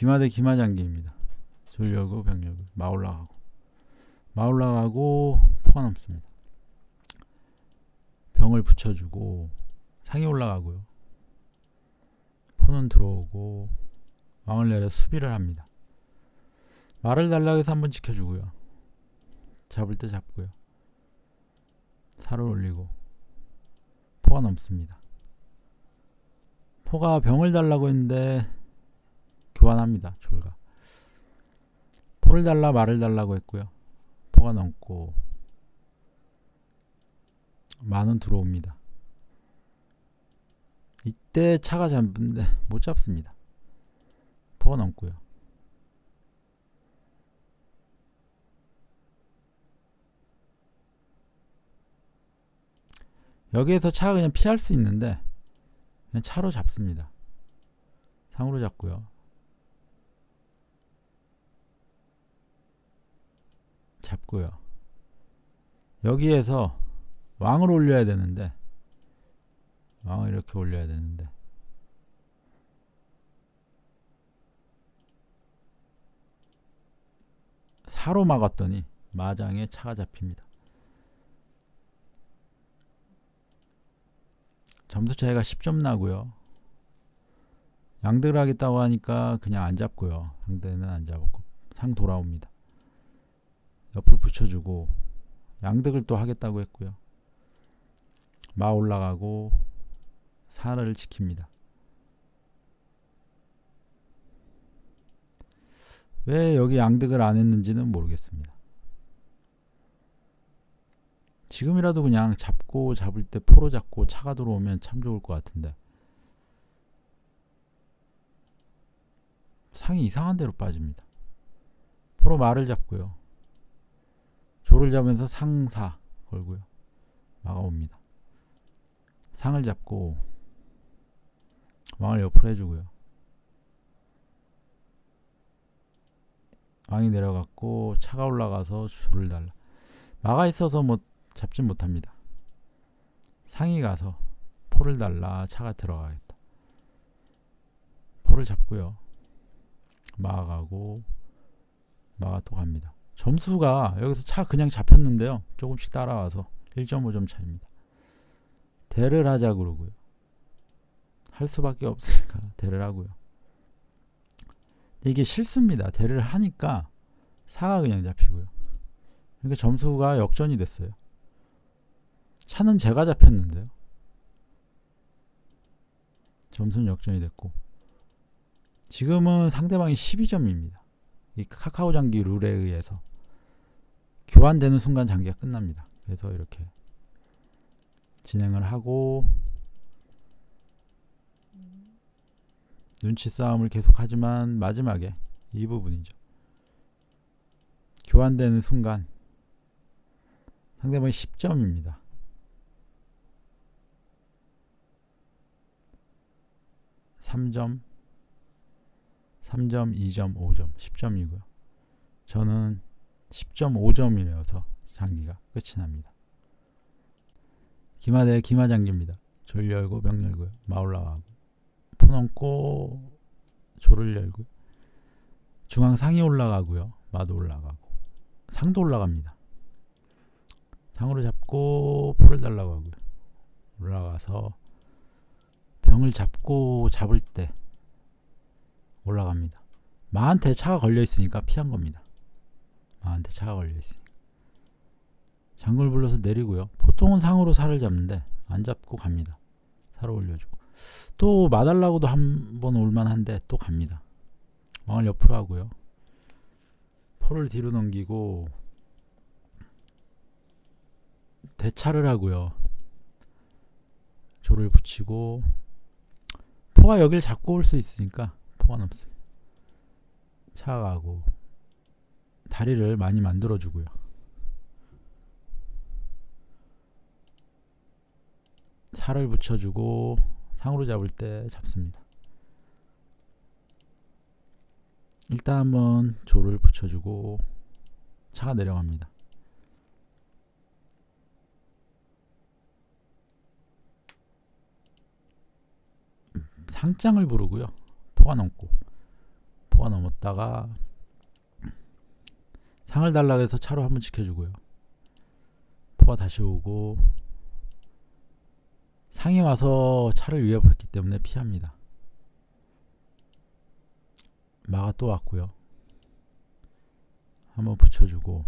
기마대 기마장기입니다. 졸려고 병려고 마 올라가고 마 올라가고 포가 넘습니다. 병을 붙여주고 상이 올라가고요. 포는 들어오고 왕을 내려 수비를 합니다. 말을 달라고 해서 한번 지켜주고요. 잡을 때 잡고요. 살을 올리고 포가 넘습니다. 포가 병을 달라고 했는데 교환합니다. 졸가 포를 달라 말을 달라고 했고요. 포가 넘고 만원 들어옵니다. 이때 차가 잡는데 못 잡습니다. 포가 넘고요. 여기에서 차가 그냥 피할 수 있는데 그냥 차로 잡습니다. 상으로 잡고요. 잡고요. 여기에서 왕을 올려야 되는데 왕을 이렇게 올려야 되는데 사로 막았더니 마장에 차가 잡힙니다. 점수 차이가 10점 나고요. 양득을 하겠다고 하니까 그냥 안 잡고요. 상대는 안 잡았고 상 돌아옵니다. 옆으로 붙여주고 양득을 또 하겠다고 했고요. 마 올라가고 사를 지킵니다. 왜 여기 양득을 안 했는지는 모르겠습니다. 지금이라도 그냥 잡고 잡을 때 포로 잡고 차가 들어오면 참 좋을 것 같은데 상이 이상한 대로 빠집니다. 포로 말을 잡고요. 조를 잡으면서 상사 걸고요. 막아옵니다. 상을 잡고 왕을 옆으로 해주고요. 왕이 내려갔고 차가 올라가서 조를 달라. 막아 있어서 뭐 잡진 못합니다. 상이 가서 포를 달라 차가 들어가겠다. 포를 잡고요. 막아가고 막아 또 갑니다. 점수가 여기서 차 그냥 잡혔는데요. 조금씩 따라와서 1.5점 차입니다. 대를 하자 그러고요. 할 수밖에 없으니까 대를 하고요. 이게 실수입니다. 대를 하니까 사가 그냥 잡히고요. 그러니까 점수가 역전이 됐어요. 차는 제가 잡혔는데요. 점수는 역전이 됐고 지금은 상대방이 12점입니다. 이 카카오 장기 룰에 의해서 교환되는 순간 장기가 끝납니다. 그래서 이렇게 진행을 하고 눈치 싸움을 계속하지만 마지막에 이 부분이죠. 교환되는 순간 상대방이 10점입니다. 3점, 3점, 2점, 5점, 10점이고요. 저는 10.5점이라서 장기가 끝이 납니다. 기마대 기마장기입니다. 졸 열고 병 열고요. 마 올라가고 포 넘고 조를 열고 중앙 상이 올라가고요. 마도 올라가고 상도 올라갑니다. 상으로 잡고 포를 달라고 하고요. 올라가서 병을 잡고 잡을 때 올라갑니다. 마한테 차가 걸려 있으니까 피한 겁니다. 마한테 차가 걸려 있으니까. 장군을 불러서 내리고요. 보통은 상으로 살을 잡는데 안 잡고 갑니다. 살을 올려주고 또 마달라고도 한 번 올만한데 또 갑니다. 왕을 옆으로 하고요. 포를 뒤로 넘기고 대차를 하고요. 조를 붙이고 포가 여길 잡고 올 수 있으니까 포가 넘습니다. 차가고 다리를 많이 만들어 주고요. 살을 붙여주고 상으로 잡을 때 잡습니다. 일단 한번 조를 붙여주고 차가 내려갑니다. 상장을 부르고요. 포가 넘고 포가 넘었다가 상을 달라 그래서 차로 한번 지켜주고요. 포가 다시 오고 상이 와서 차를 위협했기 때문에 피합니다. 마가 또 왔고요. 한번 붙여주고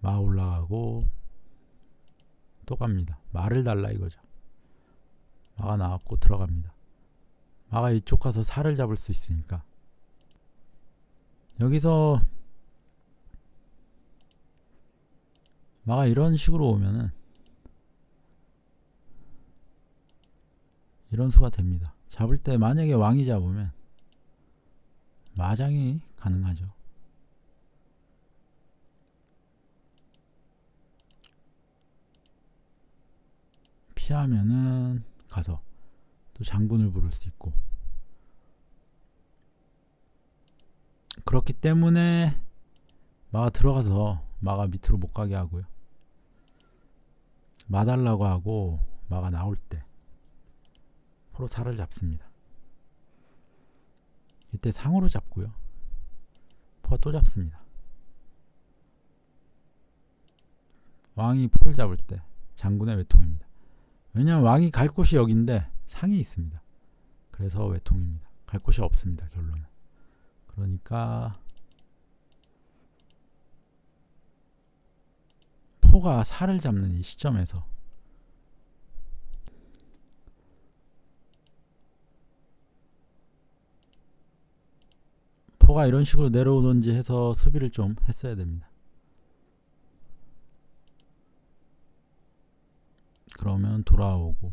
마 올라가고 또 갑니다. 마를 달라 이거죠. 마가 나왔고 들어갑니다. 마가 이쪽 가서 살을 잡을 수 있으니까 여기서 마가 이런 식으로 오면은 이런 수가 됩니다. 잡을 때 만약에 왕이 잡으면 마장이 가능하죠. 피하면은 가서 또 장군을 부를 수 있고 그렇기 때문에 마가 들어가서 마가 밑으로 못 가게 하고요. 마달라고 하고 마가 나올 때 포로 살을 잡습니다. 이때 상으로 잡고요. 포가 또 잡습니다. 왕이 포를 잡을 때 장군의 외통입니다. 왜냐하면 왕이 갈 곳이 여기인데 상이 있습니다. 그래서 외통입니다. 갈 곳이 없습니다. 결론은. 그러니까 포가 살을 잡는 이 시점에서 포가 이런 식으로 내려오든지 해서 수비를 좀 했어야 됩니다. 그러면 돌아오고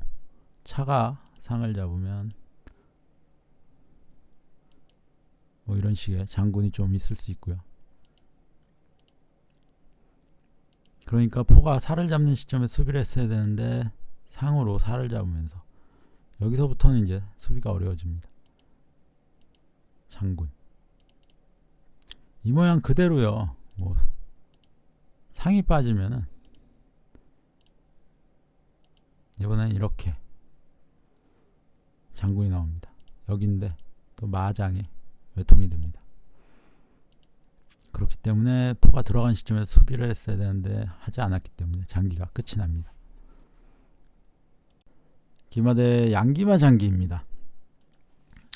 차가 상을 잡으면 뭐 이런 식의 장군이 좀 있을 수 있고요. 그러니까 포가 살을 잡는 시점에 수비를 했어야 되는데 상으로 살을 잡으면서 여기서부터는 이제 수비가 어려워집니다. 장군 이 모양 그대로요. 뭐 상이 빠지면은 이번엔 이렇게 장군이 나옵니다. 여기인데 또 마장이 외통이 됩니다. 그렇기 때문에 포가 들어간 시점에 수비를 했어야 되는데 하지 않았기 때문에 장기가 끝이 납니다. 기마 대 양기마 장기입니다.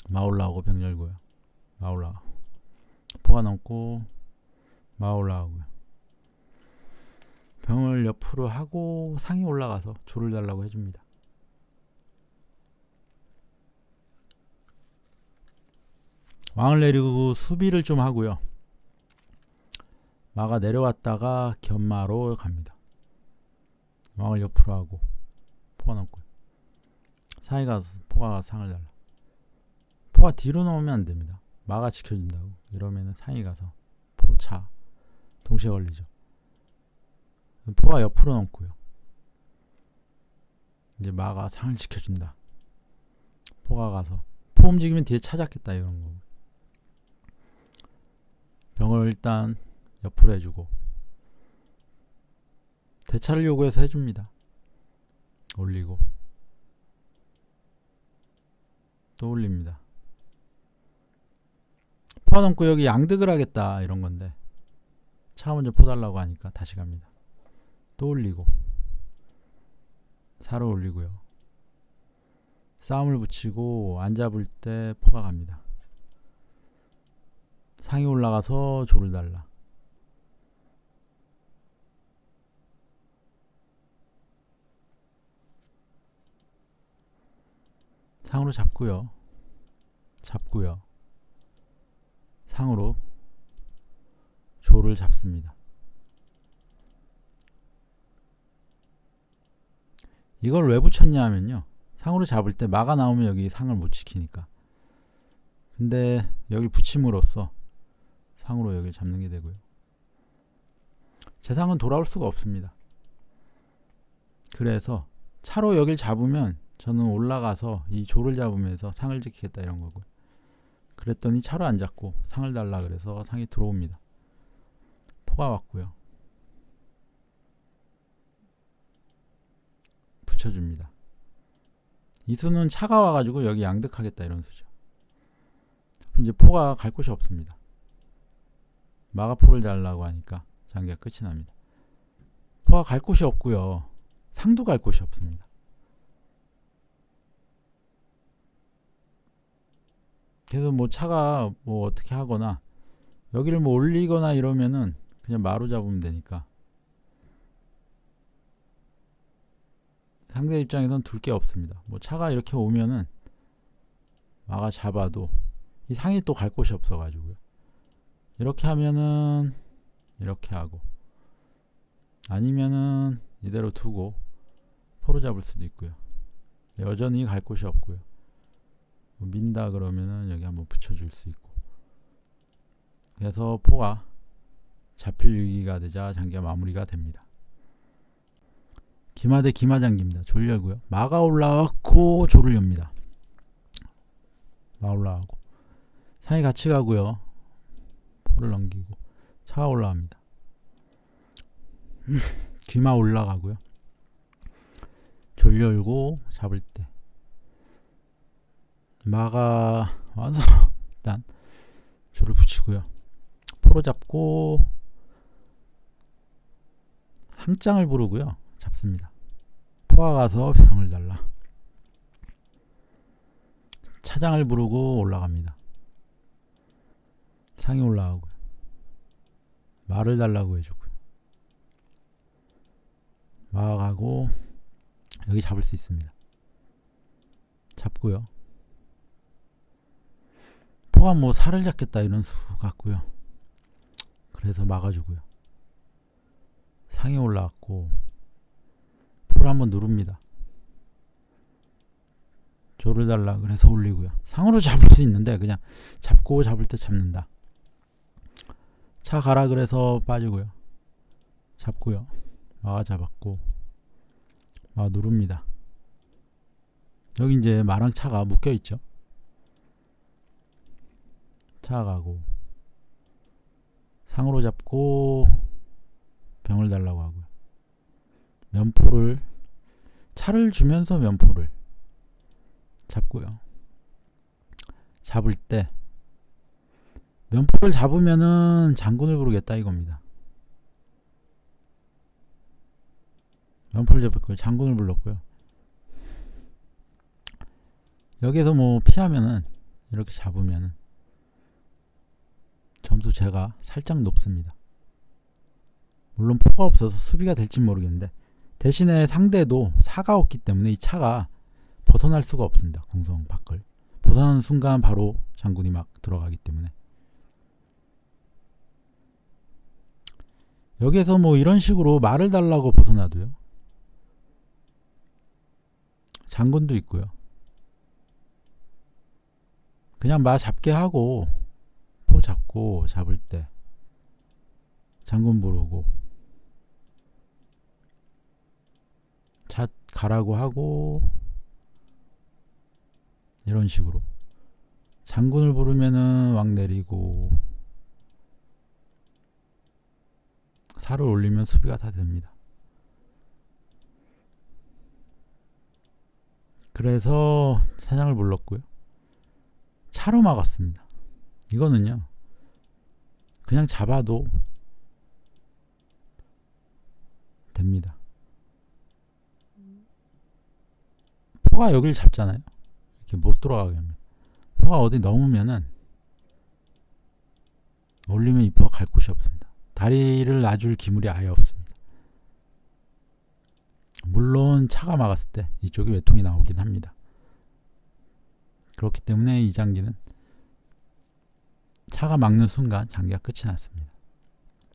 마 올라오고 병 열고요. 마 올라가 포가 넘고 마 올라가고요. 병을 옆으로 하고 상이 올라가서 줄을 달라고 해줍니다. 왕을 내리고 수비를 좀 하고요. 마가 내려왔다가 견마로 갑니다. 왕을 옆으로 하고 포가 넘고 상이가 포가 상을 달라. 포가 뒤로 넘으면 안 됩니다. 마가 지켜준다고 이러면은 상이 가서 포차 동시에 걸리죠. 포가 옆으로 넘고요. 이제 마가 상을 지켜준다. 포가 가서 포 움직이면 뒤에 찾았겠다 이런 거. 병을 일단 옆으로 해주고 대차를 요구해서 해줍니다. 올리고 또 올립니다. 포 넘고 여기 양득을 하겠다 이런 건데 차 먼저 포달라고 하니까 다시 갑니다. 또 올리고 살을 올리고요. 싸움을 붙이고 안 잡을 때 포가 갑니다. 상이 올라가서 조를 달라. 상으로 잡고요. 잡고요. 상으로 조를 잡습니다. 이걸 왜 붙였냐 하면요. 상으로 잡을 때 마가 나오면 여기 상을 못 지키니까. 근데 여기 붙임으로써 상으로 여기 잡는 게 되고요. 제 상은 돌아올 수가 없습니다. 그래서 차로 여길 잡으면 저는 올라가서 이 조를 잡으면서 상을 지키겠다 이런 거고요. 그랬더니 차로 안 잡고 상을 달라 그래서 상이 들어옵니다. 포가 왔고요. 붙여줍니다. 이 수는 차가 와가지고 여기 양득하겠다 이런 수죠. 이제 포가 갈 곳이 없습니다. 마가포를 달라고 하니까 장기가 끝이 납니다. 포가 갈 곳이 없고요. 상도 갈 곳이 없습니다. 그래서 뭐 차가 뭐 어떻게 하거나 여기를 뭐 올리거나 이러면은 그냥 마루 잡으면 되니까 상대 입장에선 둘 게 없습니다. 뭐 차가 이렇게 오면은 마가 잡아도 이 상이 또 갈 곳이 없어 가지고요. 이렇게 하면은 이렇게 하고 아니면은 이대로 두고 포로 잡을 수도 있고요. 여전히 갈 곳이 없고요. 뭐 민다 그러면은 여기 한번 붙여줄 수 있고 그래서 포가 잡힐 위기가 되자 장기가 마무리가 됩니다. 기마 대 기마 장기입니다. 졸 열고요. 마가 올라왔고 조를 엽니다. 마 올라가고 상이 같이 가고요. 포를 넘기고 차가 올라갑니다. 귀마 올라가고요. 졸 열고 잡을 때 마가 와서 일단 조를 붙이고요. 포로 잡고 항장을 부르고요. 잡습니다. 포가 가서 병을 달라. 차장을 부르고 올라갑니다. 상이 올라가고요. 말을 달라고 해주고요. 마가 가고 여기 잡을 수 있습니다. 잡고요. 포가 뭐 살을 잡겠다 이런 수 같고요. 그래서 막아주고요. 상이 올라왔고 포를 한번 누릅니다. 조를 달라 그래서 올리고요. 상으로 잡을 수 있는데 그냥 잡고 잡을 때 잡는다. 차 가라 그래서 빠지고요. 잡고요. 마가 잡았고 마 누릅니다. 여기 이제 마랑 차가 묶여 있죠. 차 가고 상으로 잡고 병을 달라고 하고요. 면포를 차를 주면서 면포를 잡고요. 잡을 때 면포를 잡으면은 장군을 부르겠다 이겁니다. 잡을 거예요. 장군을 불렀고요. 여기서 뭐 피하면은 이렇게 잡으면은 점수 제가 살짝 높습니다. 물론 포가 없어서 수비가 될지 모르겠는데 대신에 상대도 사가 없기 때문에 이 차가 벗어날 수가 없습니다. 공성 밖을 벗어나는 순간 바로 장군이 막 들어가기 때문에 여기에서 뭐 이런 식으로 말을 달라고 벗어나도요. 장군도 있고요. 그냥 마 잡게 하고 포 잡고 잡을 때 장군 부르고 잣 가라고 하고 이런 식으로 장군을 부르면은 왕 내리고 살을 올리면 수비가 다 됩니다. 그래서 사냥을 불렀고요. 차로 막았습니다. 이거는요. 그냥 잡아도 됩니다. 포가 여기를 잡잖아요. 이렇게 못 돌아가게 하면. 포가 어디 넘으면은 올리면 이 포가 갈 곳이 없습니다. 다리를 놔줄 기물이 아예 없습니다. 물론 차가 막았을 때 이쪽에 외통이 나오긴 합니다. 그렇기 때문에 이 장기는 차가 막는 순간 장기가 끝이 났습니다.